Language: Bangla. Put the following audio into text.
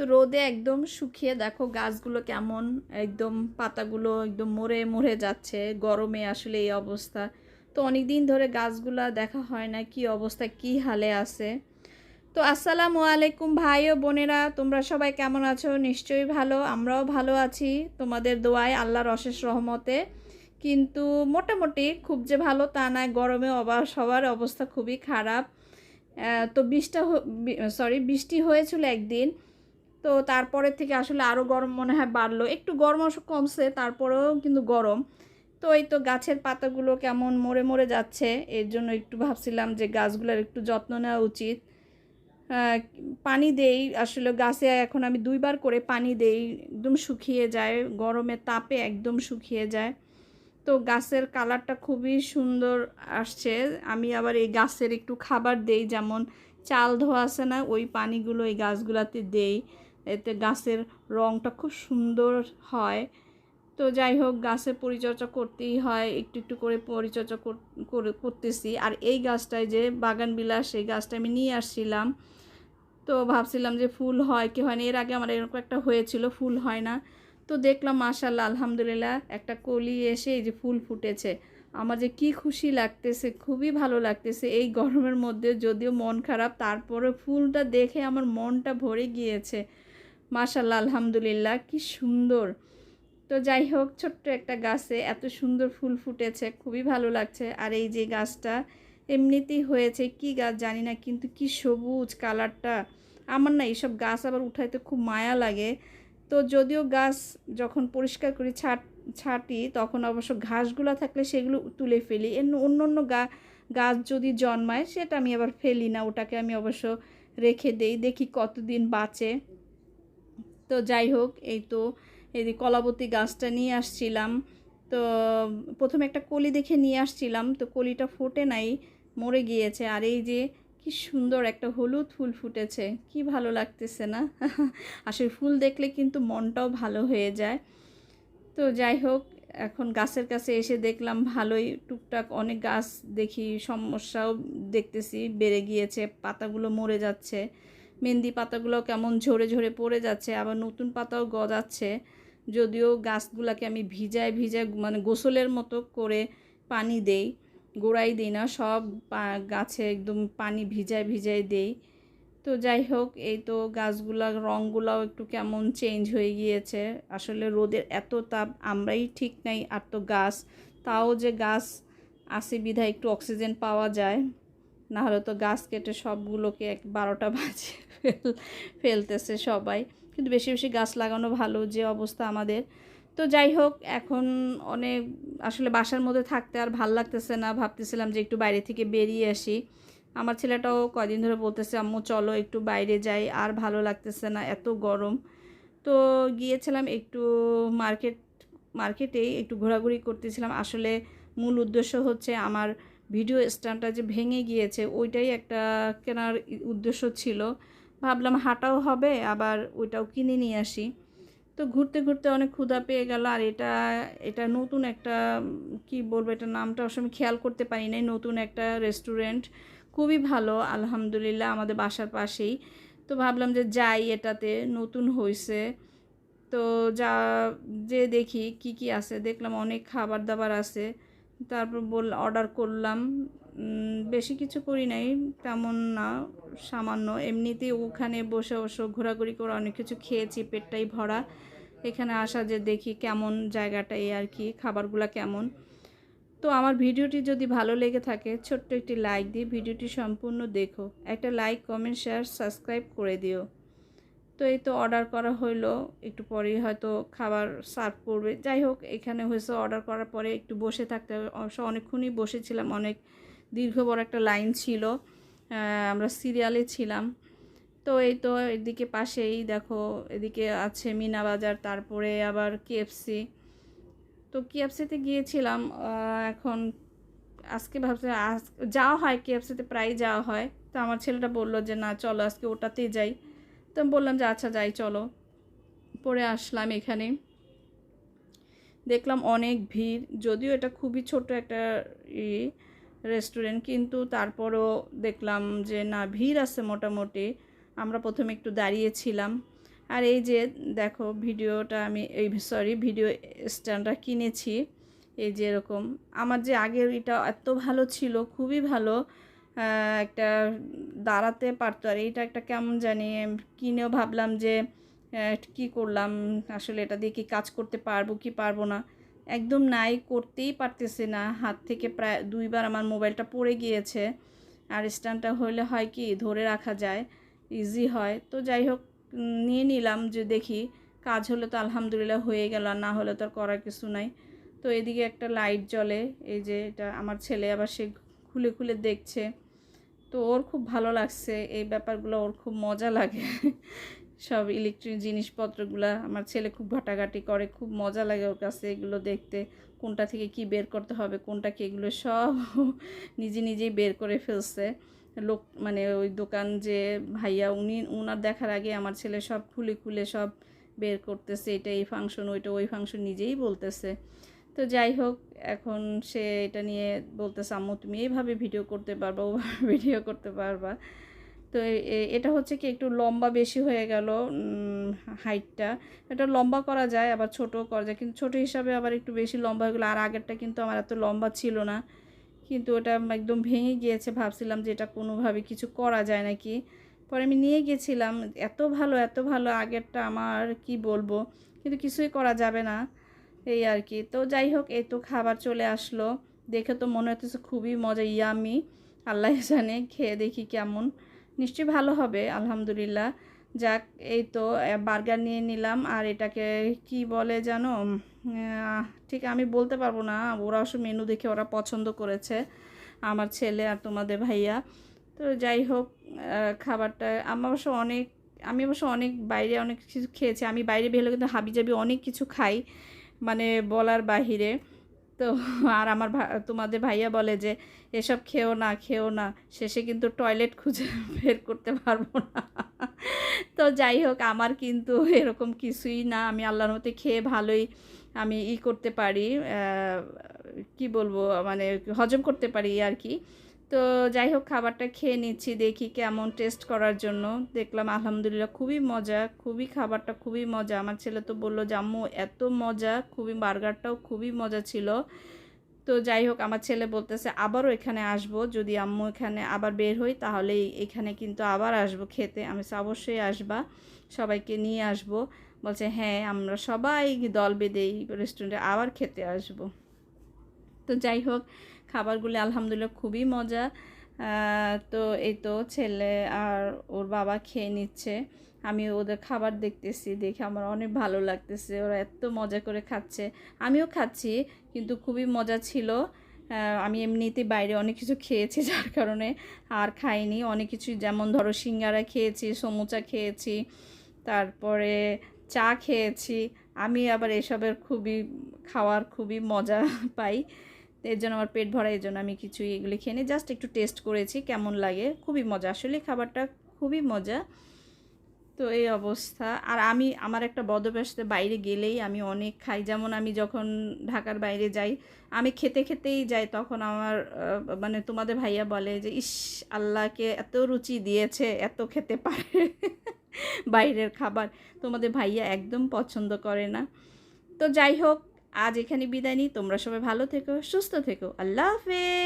তো রোদে একদম শুকিয়ে দেখো গাছগুলো কেমন, একদম পাতাগুলো একদম মরে মরে যাচ্ছে, গরমে আসলে এই অবস্থা। তো অনেক দিন ধরে গাছগুলো দেখা হয় না, কি অবস্থা, কি হালে আছে। তো আসসালামু আলাইকুম ভাই ও বোনেরা, তোমরা সবাই কেমন আছো? নিশ্চয়ই ভালো, আমরাও ভালো আছি তোমাদের দোয়ায় আল্লাহর অশেষ রহমতে। কিন্তু মোটামুটি খুব যে ভালো তা না, গরমে অবা সবার অবস্থা খুবই খারাপ। তো বৃষ্টা সরি বৃষ্টি হয়েছিল একদিন। তো তারপরের থেকে আসলে আরও গরম মনে হয় বাড়লো। একটু গরম কমছে, তারপরেও কিন্তু গরম। তো এই তো গাছের পাতাগুলো কেমন মরে মরে যাচ্ছে, এর জন্য একটু ভাবছিলাম যে গাছগুলোর একটু যত্ন নেওয়া উচিত। পানি দেই, আসলে গাছে এখন আমি দুইবার করে পানি দেই, একদম শুকিয়ে যায়, গরমে তাপে একদম শুকিয়ে যায়। তো গাছের কালারটা খুবই সুন্দর আসছে, আমি আবার এই গাছের একটু খাবার দেই, যেমন চাল ধোয়া আছে না, ওই পানিগুলো এই গাছগুলোতে দেই। এতে গাছের রঙটা খুব সুন্দর হয়। তো যাই হোক, গাছের পরিচর্যা করতেই হয়, একটু একটু করে পরিচর্যা কর- করে, করতেছি। আর এই গাছটায় যে বাগান বিলাস এই গাছটা আমি নিয়ে আসছিলাম। তো ভাবছিলাম যে ফুল হয় কি হয় না, এর আগে আমার এরকম একটা হয়েছিল, ফুল হয় না। তো দেখলাম মাশাল্লাহ আলহামদুলিল্লাহ, একটা কলি এসে এই যে ফুল ফুটেছে। আমার যে কি খুশি লাগতেছে, খুবই ভালো লাগতেছে। এই গরমের মধ্যে যদিও মন খারাপ তারপরে ফুলটা দেখে আমার মনটা ভরে গিয়েছে। মাশাল্লাহ আলহামদুলিল্লাহ, কি সুন্দর। তো যাই হোক, ছোট্ট একটা গাছে এত সুন্দর ফুল ফুটেছে, খুবই ভালো লাগছে। আর এই যে গাছটা এমনিতেই হয়েছে, কি গাছ জানি না, কিন্তু কি সবুজ কালারটা। আমার না এইসব গাছ আবার উঠাইতে খুব মায়া লাগে। তো যদিও গাছ যখন পরিষ্কার করি, ছাট, ছাটি, তখন অবশ্য ঘাসগুলো থাকলে সেগুলো তুলে ফেলি। এর অন্য অন্য গা, গাছ যদি জন্মায়, সেটা আমি আবার ফেলি না। ওটাকে আমি অবশ্য রেখে দেই, দেখি কতদিন বাঁচে। তো যাই হোক, এই তো, এই কলাবতী গাছটা নিয়ে আসছিলাম। তো প্রথমে একটা কলি দেখে নিয়ে আসছিলাম, তো কলিটা ফোটে নাই, মরে গিয়েছে। আর এই যে কি সুন্দর একটা হলুদ ফুল ফুটেছে, কি ভালো লাগতেছে না? আসলে ফুল দেখলে কিন্তু মনটাও ভালো হয়ে যায়। তো যাই হোক, এখন গাছের কাছে এসে দেখলাম ভালোই, টুকটাক অনেক গাছ দেখি, সমস্যাও দেখতেছি, বেড়ে গিয়েছে, পাতাগুলো মরে যাচ্ছে। মেহেন্দি পাতাগুলো কেমন ঝরে ঝরে পড়ে যাচ্ছে, আবার নতুন পাতাও গজাচ্ছে। যদিও গাছগুলোকে আমি ভিজায় ভিজায় মানে গোসলের মতো করে পানি দেই, গোড়াই দিই না, সব গাছে একদম পানি ভিজায় ভিজায় দেই। তো যাই হোক, এই তো গাছগুলার রঙগুলাও একটু কেমন চেঞ্জ হয়ে গিয়েছে। আসলে রোদের এত তাপ, আমরাই ঠিক নাই, আর তো গাছ, তাও যে গাছ আসে বিধায় একটু অক্সিজেন পাওয়া যায়। না হলে তো গাছ কেটে সবগুলোকে এক বারোটা বাজে ফেলতেছে সবাই। কিন্তু বেশি বেশি গাছ লাগানো ভালো যে অবস্থা আমাদের। তো যাই হোক, এখন অনেক, আসলে বাসার মধ্যে থাকতে আর ভালো লাগতেছে না। ভাবতেছিলাম যে একটু বাইরে থেকে বেরিয়ে আসি। আমার ছেলেটাও কয়দিন ধরে বলতেছে, আম্মু, চলো একটু বাইরে যাই, আর ভালো লাগতেছে না, এত গরম। তো গিয়েছিলাম একটু মার্কেট, মার্কেটেই একটু ঘোরাঘুরি করতেছিলাম। আসলে মূল উদ্দেশ্য হচ্ছে আমার ভিডিও স্ট্যান্ডটা যে ভেঙে গিয়েছে, ওইটাই একটা কেনার উদ্দেশ্য ছিল। ভাবলাম হাঁটাও হবে, আবার ওইটাও কিনে নিয়ে আসি। তো ঘুরতে ঘুরতে অনেক ক্ষুধা পেয়ে গেল, আর এটা এটা নতুন একটা, কি বলব, এটা নামটা অবশ্য আমি খেয়াল করতে পারি নাই। নতুন একটা রেস্টুরেন্ট, খুবই ভালো, আলহামদুলিল্লাহ, আমাদের বাসার পাশেই। তো ভাবলাম যে যাই, এটাতে নতুন হয়েছে তো যা, যে দেখি কি কি আছে, দেখলাম অনেক খাবার দাবার আছে। তারপর বল অর্ডার করলাম। বেশি কিছু করি নাই, তেমন না, সামান্য। এমনিতেই ওখানে বসে বসে ঘোরাঘুরি করে অনেক কিছু খেয়েছি, পেটটাই ভরা। এখানে আসা যে দেখি কেমন জায়গাটা এই আর কি, খাবারগুলো কেমন। তো আমার ভিডিওটি যদি ভালো লেগে থাকে, ছোট্ট একটি লাইক দিয়ে ভিডিওটি সম্পূর্ণ দেখো। একটা লাইক কমেন্ট শেয়ার সাবস্ক্রাইব করে দিও। তো এই তো অর্ডার করা হইল, একটু পরেই হয়তো খাবার সার্ভ করবে। যাই হোক, এখানে হয়েছে অর্ডার করার পরে একটু বসে থাকতে হবে। অবশ্য অনেকক্ষণই বসেছিলাম, অনেক দীর্ঘ বড় একটা লাইন ছিল। আমরা সিরিয়ালে ছিলাম। তো এই তো এদিকে পাশেই দেখো, এদিকে আছে মিনা বাজার, তারপরে আবার কেএফসি তো কেএফসিতে গিয়েছিলাম এখন আজকে ভাবছি, আজ যাওয়া হয় কেএফসিতে প্রায় যাওয়া হয়। তো আমার ছেলেটা বলল যে, না, চলো আজকে ওটাতেই যাই। তো বললাম যে আচ্ছা যাই, চলো। পরে আসলাম এখানে। দেখলাম অনেক ভিড়, যদিও এটা খুবই ছোট একটা ই রেস্টুরেন্ট কিন্তু তারপরও দেখলাম যে, না, ভিড় আছে মোটামুটি। আমরা প্রথমে একটু দাঁড়িয়েছিলাম। আর এই যে, দেখো, ভিডিওটা আমি, এই সরি ভিডিও স্ট্যান্ডটা কিনেছি। এই যে, এরকম। আমার যে আগের এটা এত ভালো ছিল, খুবই ভালো। একটা দাঁড়াতে পারতো। আর এইটা একটা কেমন জানি কিনেও ভাবলাম যে কি করলাম? আসলে এটা দিয়ে কি কাজ করতে পারব, কি পারব না? একদম নাই, করতেই পারতেছি না। হাত থেকে প্রায় দুইবার আমার মোবাইলটা পড়ে গিয়েছে। আর স্ট্যান্ডটা হলে হয় কি, ধরে রাখা যায়, ইজি হয়। তো যাই হোক নিয়ে নিলাম যে দেখি, কাজ হলে তো আলহামদুলিল্লাহ হয়ে গেল, আর না হলে তো আর করার কিছু নাই। তো এদিকে একটা লাইট জ্বলে, এই যে এটা আমার ছেলে আবার সে খুলে খুলে দেখছে। তো ওর খুব ভালো লাগছে, এই ব্যাপারগুলো ওর খুব মজা লাগে। সব ইলেকট্রিক জিনিসপত্রগুলো, আমার ছেলে খুব ঘাটাঘাটি করে, খুব মজা লাগে ওর কাছে এগুলো দেখতে। কোনটা থেকে কি বের করতে হবে, কোনটা কি এগুলো সব নিজে নিজেই বের করে ফেলছে। লোক মানে ওই দোকান যে ভাইয়া, উনি, উনার দেখার আগে আমার ছেলে সব খুলে খুলে সব বের করতেছে, এটা এই ফাংশন ওইটা ওই ফাংশন নিজেই বলতেছে। তো যাই হোক, এখন সে এটা নিয়ে বলতেছে, আম্মু, তুমি এইভাবে ভিডিও করতে পারবা, ওভাবে ভিডিও করতে পারবা। তো এটা হচ্ছে কি, একটু লম্বা বেশি হয়ে গেল হাইটটা এটা লম্বা করা যায়, আবার ছোটও করা যায়, কিন্তু ছোট হিসাবে আবার একটু বেশি লম্বা হয়ে গেলো। আর আগেরটা কিন্তু আমার এত লম্বা ছিল না, কিন্তু ওটা একদম ভেঙে গিয়েছে। ভাবছিলাম যে এটা কোনোভাবে কিছু করা যায় নাকি? পরে আমি নিয়ে গেছিলাম, এত ভালো এত ভালো আগেরটা, আমার কি বলব? কিন্তু কিছুই করা যাবে না। এই আর কি তো যাই হোক, এই তো খাবার চলে আসলো। দেখে তো মনে হতেছে খুবই মজা, ইয়ামি। আল্লাহ জানে, খেয়ে দেখি কেমন। নিশ্চয়ই ভালো হবে, আলহামদুলিল্লাহ। যাক, এই তো বার্গার নিয়ে নিলাম। আর এটাকে কি বলে জানো? ঠিক আমি বলতে পারব না। ওরা অবশ্য মেনু দেখে ওরা পছন্দ করেছে, আমার ছেলে আর তোমাদের ভাইয়া। তো যাই হোক খাবারটা আমার অবশ্য অনেক, আমি অবশ্য অনেক বাইরে অনেক কিছু খেয়েছি। আমি বাইরে বের হলে কিন্তু হাবিজাবি অনেক কিছু খাই। মানে বলার বাহিরে। তো আর আমার তোমাদের ভাইয়া বলে যে, এসব খেও না খেও না। শেষে কিন্তু টয়লেট খুঁজে বের করতে পারব না। তো যাই হোক, আমার কিন্তু এরকম কিছুই না। আমি আল্লাহর মতে খেয়ে ভালোই আমি ই করতে পারি কি বলব মানে হজম করতে পারি আর কি। তো যাই হোক, খাবারটা খেয়ে নিচ্ছি, দেখি কেমন টেস্ট করার জন্য। দেখলাম আলহামদুলিল্লাহ খুবই মজা, খুবই খাবারটা খুবই মজা। আমার ছেলে তো বলল যে আম্মু এত মজা, খুবই বার্গারটাও খুবই মজা ছিল। তো যাই হোক, আমার ছেলে বলতেছে, আবারও এখানে আসব। যদি আম্মু এখানে আবার বের হই তাহলে এখানে কিন্তু আবার আসব খেতে। আমি অবশ্যই আসবা, সবাইকে নিয়ে আসব। বলছে হ্যাঁ আমরা সবাই দল বেঁধে এই রেস্টুরেন্টে আবার খেতে আসব। তো যাই হোক, খাবারগুলো আলহামদুলিল্লাহ খুবই মজা। তো এই তো ছেলে আর ওর বাবা খেয়ে নিচ্ছে। আমি ওদের খাবার দেখতেছি, দেখে আমার অনেক ভালো লাগতেছে। ওরা এত মজা করে খাচ্ছে। আমিও খাচ্ছি, কিন্তু খুবই মজা ছিল। আমি এমনিতে বাইরে অনেক কিছু খেয়েছি, যার কারণে আর খাইনি। অনেক কিছু যেমন ধরো সিঙ্গারা খেয়েছি, সমুচা খেয়েছি, তারপরে চা খেয়েছি। আমি আবার এসবের খুবই, খাওয়ার খুবই মজা পাই। এর জন্য আমার পেট ভরা এই জন্য আমি কিছু এগুলি খেয়ে নিই। জাস্ট একটু টেস্ট করেছি, কেমন লাগে? খুবই মজা। আসলে খাবারটা খুবই মজা। তো এই অবস্থা। আর আমি, আমার একটা বদভ্যাসতে বাইরে গেলেই আমি অনেক খাই। যেমন আমি যখন ঢাকার বাইরে যাই, আমি খেতে খেতেই যাই, তখন আমার মানে তোমাদের ভাইয়া বলে যে, ইস, আল্লাহকে এত রুচি দিয়েছে, এত খেতে পারে বাইরের খাবার। তোমাদের ভাইয়া একদম পছন্দ করে না। তো যাই হোক আজ এখানে বিদায় নিই। তোমরা সবাই ভালো থেকো সুস্থ থেকো। আল্লাহ হাফেজ।